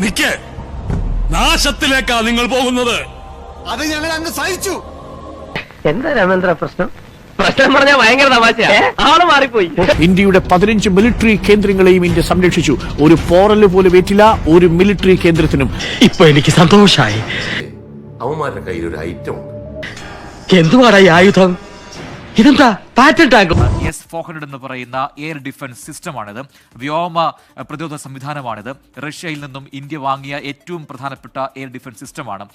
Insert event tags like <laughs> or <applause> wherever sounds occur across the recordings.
നിക്ക്. നാശത്തിലേക്കാ നിങ്ങൾ പോകുന്നത്. അത് ഞങ്ങൾ അങ്ങ് സഹിച്ചു. എന്താ രാമേന്ദ്ര പ്രശ്നം? പ്രശ്നം പറഞ്ഞാൽ ഭയങ്കര തമാശയാ. ആൾ മാറിപ്പോയി. ഇന്ത്യയുടെ പതിനഞ്ച് മിലിറ്ററി കേന്ദ്രങ്ങളെയും ഇന്ത്യ സംരക്ഷിച്ചു. ഒരു പോറൽ പോലും ഏറ്റില്ല ഒരു മിലിറ്ററി കേന്ദ്രത്തിനും. ഇപ്പൊ എനിക്ക് സന്തോഷായി. അവന്മാരുടെ കയ്യിൽ ഒരു ഐറ്റം ഉണ്ട്. എന്തുവാടാ ഈ ആയുധം? ഇതെന്താ? പാറ്റൻ ടാങ്ക് ഫോർ ഹൺഡ്രഡ് എന്ന് പറയുന്ന എയർ ഡിഫൻസ് സിസ്റ്റമാണിത്. വ്യോമ പ്രതിരോധ സംവിധാനമാണിത്. റഷ്യയിൽ നിന്നും ഇന്ത്യ വാങ്ങിയ ഏറ്റവും പ്രധാനപ്പെട്ട എയർ ഡിഫൻസ് സിസ്റ്റമാണ്.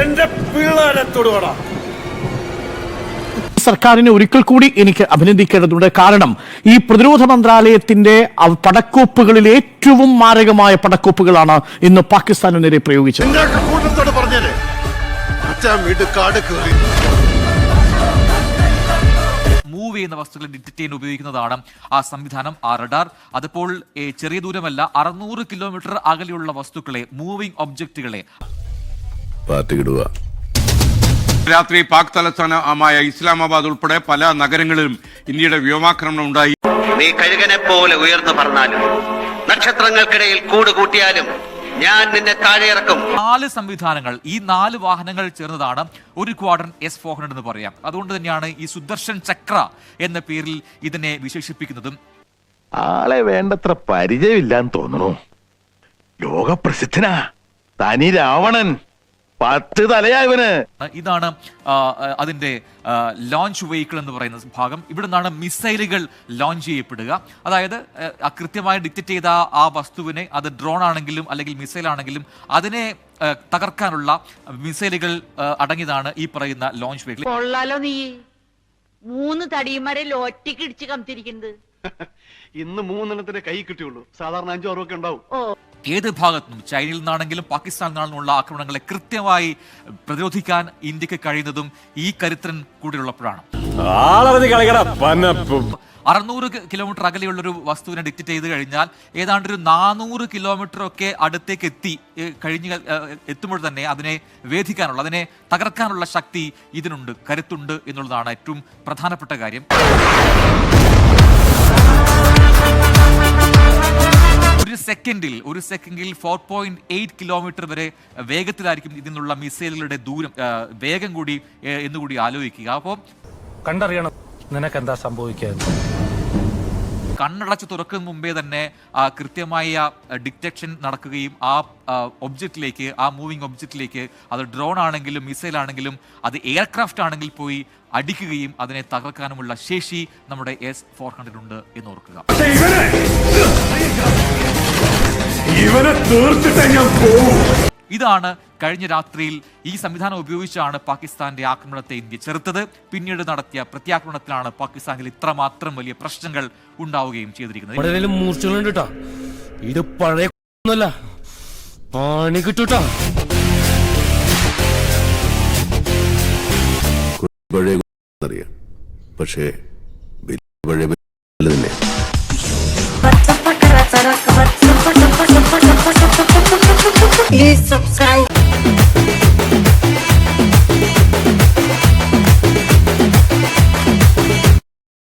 എന്റെ പിള്ളേരെ തൊടുകടാ സർക്കാരിനെ ഒരിക്കൽ കൂടി എനിക്ക് അഭിനന്ദിക്കേണ്ടതുണ്ട്. കാരണം ഈ പ്രതിരോധ മന്ത്രാലയത്തിന്റെ പടക്കോപ്പുകളിൽ ഏറ്റവും മാരകമായ പടക്കോപ്പുകളാണ് ഇന്ന് പാകിസ്ഥാനു നേരെ പ്രയോഗിച്ചത്. പറഞ്ഞേരെ അച്ഛൻ വീട്ടുകാട് കയറി. മൂവ് ചെയ്യുന്ന വസ്തുക്കളെ ഡിറ്റക്ട് ചെയ്യാൻ ഉപയോഗിക്കുന്നതാണ് ആ സംവിധാനം ആ റഡാർ അതിപ്പോൾ ചെറിയ ദൂരമല്ല അറുന്നൂറ് കിലോമീറ്റർ അകലെയുള്ള വസ്തുക്കളെ മൂവിംഗ് ഒബ്ജക്റ്റുകളെ രാത്രി പാക് തലസ്ഥാനമായ ഇസ്ലാമാബാദ് ഉൾപ്പെടെ പല നഗരങ്ങളിലും ഇന്ത്യയുടെ വ്യോമാക്രമണം ഉണ്ടായി. നീ കഴുകനെ പോലെ ഉയർന്നു പറഞ്ഞാലും നക്ഷത്രങ്ങൾക്കിടയിൽ കൂട് കൂട്ടിയാലും ഞാൻ നിന്നെ താഴെ ഇറക്കും. നാല് സംവിധാനങ്ങൾ ഈ നാല് വാഹനങ്ങൾ ചേർന്നതാണ് ഒരു ക്വാഡ്രൻ എസ് ഫോർ ഹൺഡ്രഡ് എന്ന് പറയാം. അതുകൊണ്ട് തന്നെയാണ് ഈ സുദർശൻ ചക്ര എന്ന പേരിൽ ഇതിനെ വിശേഷിപ്പിക്കുന്നതും. ആളെ വേണ്ടത്ര പരിചയമില്ലാന്ന് തോന്നുന്നു. ലോകപ്രസിദ്ധനാ. തനി രാവണൻ പത്ത് തലയാവന് ഇതാണ് അതിന്റെ ലോഞ്ച് വെഹിക്കിൾ എന്ന് പറയുന്ന ഭാഗം. ഇവിടെ നിന്നാണ് മിസൈലുകൾ ലോഞ്ച് ചെയ്യപ്പെടുക. അതായത് കൃത്യമായി ഡിറ്റക്ട് ചെയ്ത ആ- വസ്തുവിനെ അത് ഡ്രോൺ ആണെങ്കിലും അല്ലെങ്കിൽ മിസൈൽ ആണെങ്കിലും അതിനെ തകർക്കാനുള്ള മിസൈലുകൾ അടങ്ങിയതാണ് ഈ പറയുന്ന ലോഞ്ച് വെഹിക്കിൾ കൊള്ളാലോ നീ. മൂന്ന് തടിയന്മാരെ ഒറ്റയ്ക്ക് ഇടിച്ച് കംതിരിക്കുന്നത് <laughs> ഇന്ന് മൂന്നെണ്ണത്തിന്റെ കൈ കിട്ടിയുള്ളൂ. സാധാരണ അഞ്ചോ അറുപൊക്കെ ഒക്കെ ഉണ്ടാവും. ഏത് ഭാഗത്തുനിന്നും ചൈനയിൽ നിന്നാണെങ്കിലും പാകിസ്ഥാനിൽ നിന്നാണെന്നുള്ള ആക്രമണങ്ങളെ കൃത്യമായി പ്രതിരോധിക്കാൻ ഇന്ത്യയ്ക്ക് കഴിയുന്നതും ഈ കരുത്തൻ കൂടിയുള്ളപ്പോഴാണ്. അറുന്നൂറ് കിലോമീറ്റർ അകലെയുള്ള ഒരു വസ്തുവിനെ ഡിറ്റക്ട് ചെയ്ത് കഴിഞ്ഞാൽ ഏതാണ്ട് ഒരു നാനൂറ് കിലോമീറ്റർ ഒക്കെ അടുത്തേക്ക് എത്തി കഴിഞ്ഞ് എത്തുമ്പോൾ തന്നെ അതിനെ വേധിക്കാനുള്ള അതിനെ തകർക്കാനുള്ള ശക്തി ഇതിനുണ്ട് കരുത്തുണ്ട് എന്നുള്ളതാണ് ഏറ്റവും പ്രധാനപ്പെട്ട കാര്യം. സെക്കൻഡിൽ ഒരു സെക്കൻഡിൽ ഫോർ പോയിന്റ് എയ്റ്റ് കിലോമീറ്റർ വരെ വേഗത്തിലായിരിക്കും ഇതിനുള്ള മിസൈലുകളുടെ ദൂരം വേഗം കൂടി എന്ന് എന്നുകൂടി ആലോചിക്കുക. അപ്പോൾ കണ്ടറിയണം നിനക്കെന്താ സംഭവിക്കാൻ കണ്ണടച്ച് തുറക്കുന്ന മുമ്പേ തന്നെ ആ, കൃത്യമായ ഡിറ്റക്ഷൻ നടക്കുകയും ആ ഒബ്ജക്റ്റിലേക്ക് ആ മൂവിങ് ഒബ്ജക്റ്റിലേക്ക് അത് ഡ്രോൺ ആണെങ്കിലും മിസൈൽ ആണെങ്കിലും അത് എയർക്രാഫ്റ്റ് ആണെങ്കിൽ പോയി അടിക്കുകയും അതിനെ തകർക്കാനുമുള്ള ശേഷി നമ്മുടെ എസ് ഫോർ ഹൺഡ്രഡ് ഉണ്ട് എന്ന് ഓർക്കുക. ഇവനെ തീർത്തിട്ട് ഞാൻ പോവും. ഇതാണ് കഴിഞ്ഞ രാത്രിയിൽ ഈ സംവിധാനം ഉപയോഗിച്ചാണ് പാകിസ്ഥാന്റെ ആക്രമണത്തെ ഇന്ത്യ ചെറുത്തത്. പിന്നീട് നടത്തിയ പ്രത്യാക്രമണത്തിലാണ് പാകിസ്ഥാനിൽ ഇത്രമാത്രം വലിയ പ്രശ്നങ്ങൾ ഉണ്ടാവുകയും ചെയ്തിരിക്കുന്നത്. ഇത് പഴയ പണി കിട്ടൂട്ടാ. പഴയ അറിയാം പക്ഷേ പഴയ